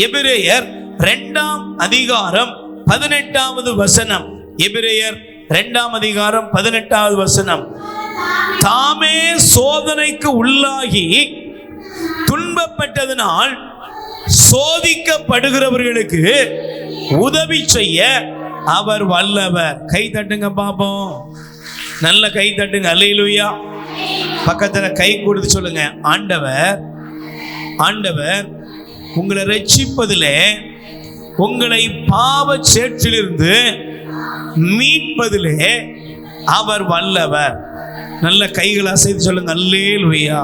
எபிரேயர் இரண்டாம் அதிகாரம் பதினெட்டாவது வசனம். எபிரேயர் இரண்டாம் அதிகாரம் பதினெட்டாவது வசனம். தாமே சோதனைக்கு உள்ளாகி துன்பப்பட்டதனால் சோதிக்கப்படுகிறவர்களுக்கு உதவி செய்ய அவர் வல்லவர். கை தட்டுங்க பாப்போம். நல்ல கை தட்டுங்க. அல்லையிலுயா பக்கத்துல கை கொடுத்து சொல்லுங்க. ஆண்டவர் ஆண்டவர் உங்களை ரட்சிப்பதிலே உங்களை பாவ சேற்றிலிருந்து மீட்பதிலே அவர் வல்லவர். நல்ல கைகளை அசைத்து சொல்லுங்க அல்லே லுய்யா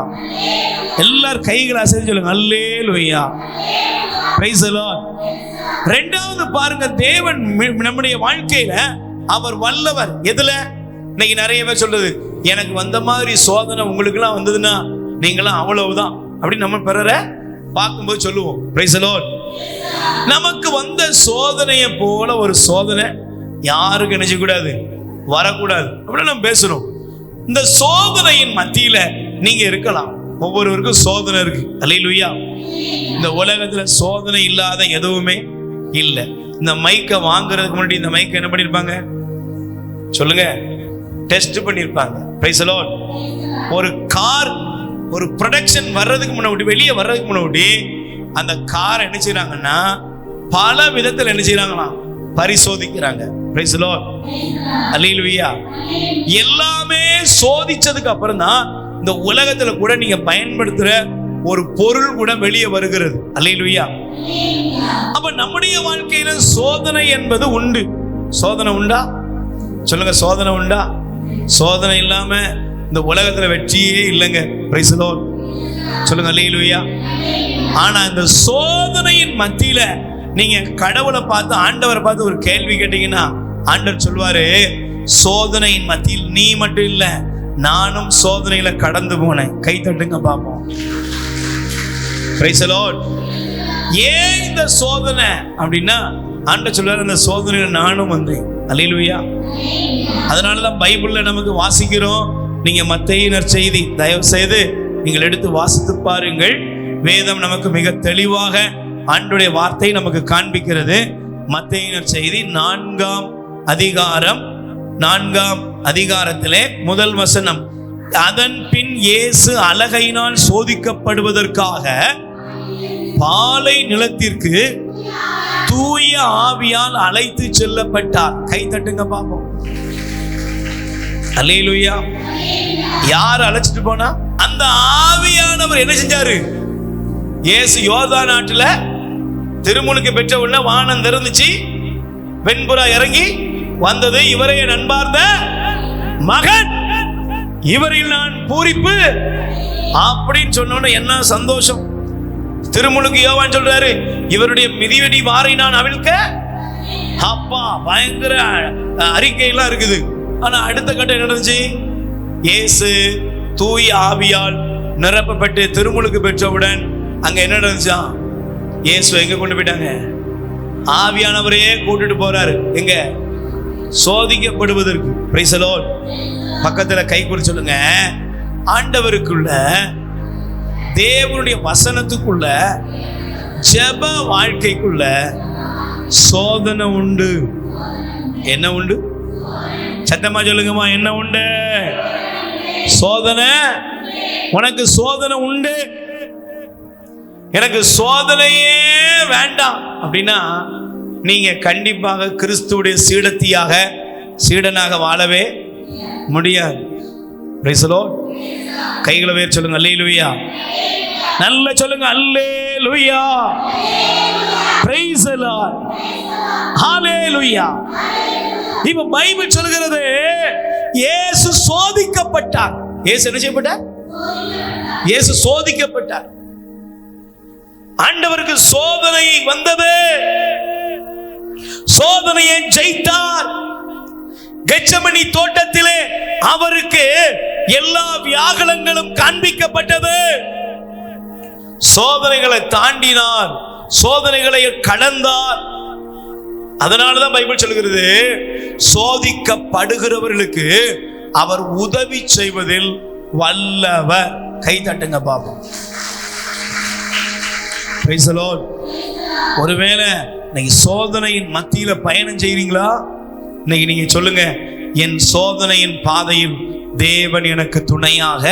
எல்லாரும் கைகளை அசைத்து சொல்லுங்க அல்லே லுய்யா ரெண்டாவது பாருங்க தேவன் மி- நம்முடைய வாழ்க்கையில அவர் வல்லவர். எதுல? இன்னைக்கு நிறைய பேர் சொல்றது எனக்கு வந்த மாதிரி சோதனை உங்களுக்குலாம் வந்ததுன்னா நீங்களாம் அவ்வளவுதான். அப்படின்னு நம்ம பிறரை பார்க்கும்போது சொல்லுவோம் நமக்கு வந்த சோதனையை போல ஒரு சோதனை யாருக்கு நினைச்ச கூடாது வரக்கூடாது. அப்படின்னு நம்ம பேசுறோம். இந்த சோதனையின் மத்தியில நீங்க இருக்கலாம். ஒவ்வொருவருக்கும் சோதனை இருக்கு. அலையிலுயா இந்த உலகத்துல சோதனை இல்லாத எதுவுமே இல்லை. இந்த மைக்கை வாங்குறதுக்கு முன்னாடி இந்த மைக்கை என்ன பண்ணியிருப்பாங்க சொல்லுங்க. டெஸ்ட் பண்ணியிருப்பாங்க ஒரு கார் ஒரு ப்ரொடக்ஷன் வர்றதுக்கு முன்னாடி வெளியே வர்றதுக்கு முன்னாடி அந்த காரை என்ன செய்றாங்கன்னா பல விதத்தில் என்ன செய்றாங்களாம் பரிசோதிக்கிறாங்க. பிரைஸ் அல்லேலூயா எல்லாமே சோதிச்சதுக்கு அப்புறம் தான் இந்த உலகத்துல கூட நீங்க பயன்படுத்துற ஒரு பொருள் கூட வெளியே வருகிறது. அல்லேலூயா அப்ப நம்முடைய வாழ்க்கையில சோதனை என்பது உண்டு. சோதனை உண்டா? சொல்லுங்க சோதனை உண்டா? சோதனை இல்லாம இந்த உலகத்துல வெற்றியே இல்லைங்க. பிரைஸ் சொல்லுங்க லீலுயா ஆனா இந்த சோதனையின் மத்தியில நீங்க கடவுளை பார்த்து ஆண்டவரை பார்த்து ஒரு கேள்வி கேட்டீங்கன்னா ஆண்டவர் சொல்வாரு சோதனையின் மத்தியில் நீ மட்டும் இல்ல நானும் சோதனையில கடந்து போனேன். கை தட்டுங்க பார்ப்போம் ஏன் இந்த சோதனை? அப்படின்னா ஆண்ட சொல்றாரு அந்த சோதனையில நானும் வந்தேன். அலையிலுயா அதனாலதான் பைபிள்ல நமக்கு வாசிக்கிறோம் நீங்க மத்தையினர் செய்தி தயவு செய்து நீங்கள் எடுத்து வாசித்து பாருங்கள். வேதம் நமக்கு மிக தெளிவாக ஆண்டுடைய வார்த்தை நமக்கு காண்பிக்கிறது. மத்தையினர் செய்தி நான்காம் அதிகாரம் நான்காம் அதிகாரத்திலே முதல் வசனம். அதன் பின் இயேசு அழகையினால் சோதிக்கப்படுவதற்காக பாலை நிலத்திற்கு தூய ஆவியால் அழைத்து செல்லப்பட்டார். கை தட்டுங்க பாப்போம். அலையிலுயா யார் அழைச்சிட்டு போனா? அந்த ஆவியானவர் என்ன செஞ்சாரு? இயேசு யோதா நாட்டுல திருமுழுக்கு பெற்ற உடனே வானம் திறந்துச்சு வெண்புறா இறங்கி வந்தது இவரைய நண்பார்ந்த மகன். இவரில் நான் பூரிப்பு. அப்படின்னு சொன்னோன்னு என்ன சந்தோஷம். திருமுழுக்கு யோவான் சொல்றாரு இவருடைய மிதிவெடி வாரை நான் அவிழ்க்க? அப்பா பயங்கர அறிக்கையெல்லாம் இருக்குது. ஆனா அடுத்த கட்டம் என்ன நடந்துச்சு? இயேசு தூய் ஆவியால் நிரப்பப்பட்டு திருமுழுக்கு பெற்றவுடன் அங்க என்ன நடந்துச்சா? இயேசு எங்க கொண்டு போயிட்டாங்க? ஆவியானவரையே கூட்டிட்டு போறாரு. எங்க? சோதிக்கப்படுவதற்கு. பிரைசலோ பக்கத்துல கை குறி சொல்லுங்க. ஆண்டவருக்குள்ள தேவனுடைய வசனத்துக்குள்ள ஜெப வாழ்க்கைக்குள்ள சோதனை உண்டு. என்ன உண்டு? சத்தமா சொல்லுங்கம்மா என்ன உண்டு? சோதனை? உனக்கு சோதனை உண்டு? எனக்கு சோதனையே வேண்டாம். அப்படின்னா நீங்க கண்டிப்பாக கிறிஸ்துவுடைய சீடத்தியாக சீடனாக வாழவே முடியாது. கைகளை வேறு சொல்லுங்க அல்லேலூயா நல்ல சொல்லுங்க அல்லே பிரைஸ் the Lord. லுய்யா இப்ப பைபிள் சொல்கிறது இயேசு சோதிக்கப்பட்டார். இயேசு என்ன செய்யப்பட்டார்? இயேசு சோதிக்கப்பட்டார். ஆண்டவருக்கு சோதனை வந்தது. சோதனையை ஜெயித்தார். கெச்சமணி தோட்டத்திலே அவருக்கு எல்லா வியாகுலங்களும் காண்பிக்கப்பட்டது. சோதனைகளை தாண்டினார். சோதனைகளை கடந்தார். அதனாலதான் பைபிள் சொல்கிறது சோதிக்கப்படுகிறவர்களுக்கு அவர் உதவி செய்வதில் வல்லவர் கை தட்டுங்க பாப்போம் ஒருவேளை இன்னைக்கு சோதனையின் மத்தியில பயணம் செய்றீங்களா? இன்னைக்கு நீங்க சொல்லுங்க என் சோதனையின் பாதையில் தேவன் எனக்கு துணையாக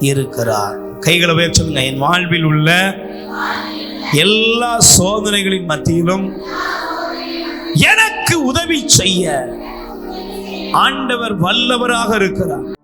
இருக்கிறார். கைகளை உயர்த்தி சொல்லுங்க என் வாழ்வில் உள்ள எல்லா சோதனைகளின் மத்தியிலும் எனக்கு உதவி செய்ய. ஆண்டவர் வல்லவராக இருக்கிறார்.